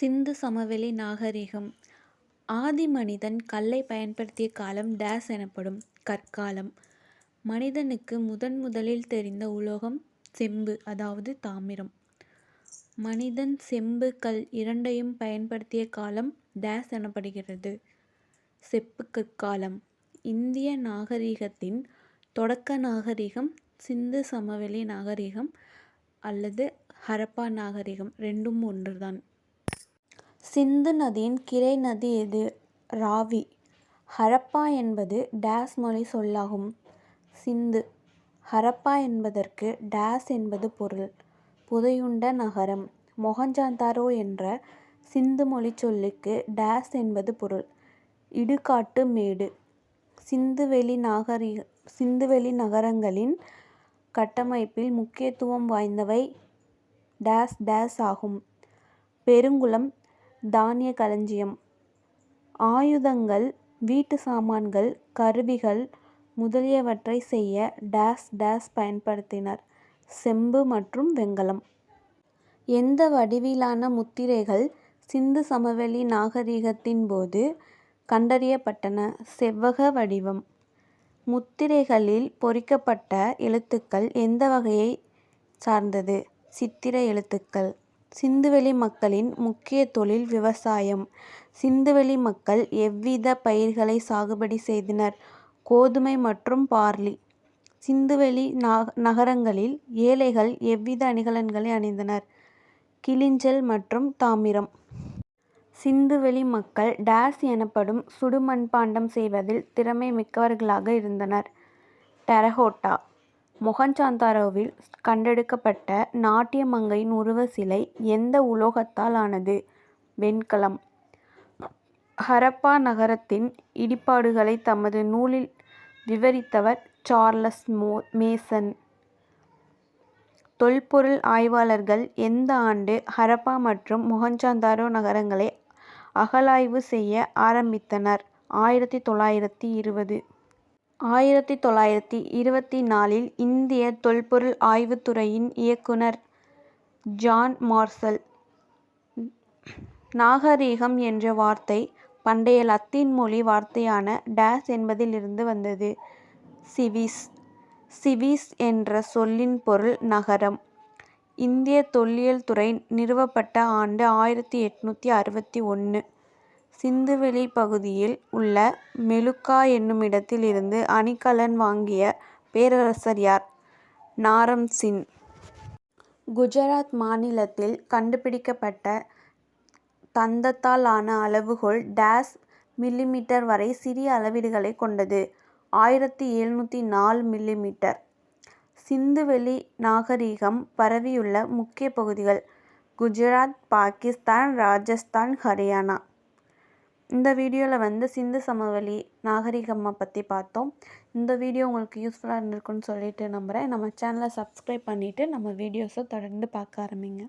சிந்து சமவெளி நாகரிகம் ஆதி மனிதன் கல்லை பயன்படுத்திய காலம் டேஸ் எனப்படும். கற்காலம். மனிதனுக்கு முதன் முதலில் தெரிந்த உலோகம் செம்பு அதாவது தாமிரம். மனிதன் செம்பு கல் இரண்டையும் பயன்படுத்திய காலம் டேஸ் எனப்படுகிறது. செப்பு கற்காலம். இந்திய நாகரிகத்தின் தொடக்க நாகரிகம் சிந்து சமவெளி நாகரிகம் அல்லது ஹரப்பா நாகரிகம் ரெண்டும் ஒன்றுதான். சிந்து நதியின் கிளை நதி எது? ராவி. ஹரப்பா என்பது டேஸ் மொழி சொல்லாகும். சிந்து. ஹரப்பா என்பதற்கு டேஸ் என்பது பொருள். புதையுண்ட நகரம். மொஹஞ்சதாரோ என்ற சிந்து மொழி சொல்லுக்கு டேஸ் என்பது பொருள். இடுகாட்டு மேடு. சிந்துவெளி நகரங்களின் கட்டமைப்பில் முக்கியத்துவம் வாய்ந்தவை டேஸ் டேஸ் ஆகும். பெருங்குளம் தானிய களஞ்சியம். ஆயுதங்கள் வீட்டு சாமான்கள் கருவிகள் முதலியவற்றை செய்ய டேஸ் டேஸ் பயன்படுத்தினர் செம்பு மற்றும் வெண்கலம். எந்த வடிவிலான முத்திரைகள் சிந்து சமவெளி நாகரிகத்தின் போது கண்டறியப்பட்டன. செவ்வக வடிவம். முத்திரைகளில் பொறிக்கப்பட்ட எழுத்துக்கள் எந்த வகையை சார்ந்தது. சித்திர எழுத்துக்கள். சிந்துவெளி மக்களின் முக்கிய தொழில் விவசாயம். சிந்துவெளி மக்கள் எவ்வித பயிர்களை சாகுபடி செய்தனர். கோதுமை மற்றும் பார்லி. சிந்துவெளி நகரங்களில் ஏழைகள் எவ்வித அணிகலன்களை அணிந்தனர். கிளிஞ்சல் மற்றும் தாமிரம். சிந்துவெளி மக்கள் டேஸ் எனப்படும் சுடுமண்பாண்டம் செய்வதில் திறமை மிக்கவர்களாக இருந்தனர். டெரகோட்டா. மொஹஞ்சதாரோவில் கண்டெடுக்கப்பட்ட நாட்டிய மங்கையின் உருவச் சிலை எந்த உலோகத்தால் ஆனது. வெண்கலம். ஹரப்பா நகரத்தின் இடிபாடுகளை தமது நூலில் விவரித்தவர் சார்லஸ் மோ மேசன். தொல்பொருள் ஆய்வாளர்கள் எந்த ஆண்டு ஹரப்பா மற்றும் மொஹஞ்சதாரோ நகரங்களை அகலாய்வு செய்ய ஆரம்பித்தனர். ஆயிரத்தி தொள்ளாயிரத்தி இருபது. ஆயிரத்தி தொள்ளாயிரத்தி இருபத்தி நாலில் இந்திய தொல்பொருள் ஆய்வுத் துறையின் இயக்குனர் ஜான் மார்சல் நாகரிகம் என்ற வார்த்தை பண்டைய லத்தீன் மொழி வார்த்தையான டேஸ் என்பதிலிருந்து வந்தது. சிவிஸ். சிவிஸ் என்ற சொல்லின் பொருள் நகரம். இந்திய தொல்லியல் துறை நிறுவப்பட்ட ஆண்டு ஆயிரத்தி எட்நூற்றி அறுபத்தி ஒன்று. சிந்துவெளி பகுதியில் உள்ள மெலுக்கா என்னுமிடத்தில் இருந்து அணிகலன் வாங்கிய பேரரசர் யார்? நாரம் சிங் குஜராத் மாநிலத்தில் கண்டுபிடிக்கப்பட்ட தந்தத்தால் ஆன அளவுகோல் டேஸ் மில்லிமீட்டர் வரை சிறிய அளவீடுகளைக் கொண்டது. ஆயிரத்தி எழுநூற்றி நாலு மில்லிமீட்டர் சிந்துவெளி நாகரிகம் பரவியுள்ள முக்கிய பகுதிகள் குஜராத் பாகிஸ்தான் ராஜஸ்தான் ஹரியானா. இந்த வீடியோவில் வந்து சிந்து சமவெளி நாகரிகம்மா பற்றி பார்த்தோம். இந்த வீடியோ உங்களுக்கு யூஸ்ஃபுல்லாக இருந்திருக்குன்னு சொல்லிட்டு நம்புகிறேன். நம்ம சேனலை சப்ஸ்கிரைப் பண்ணிவிட்டு நம்ம வீடியோஸை தொடர்ந்து பார்க்க ஆரம்பிங்க.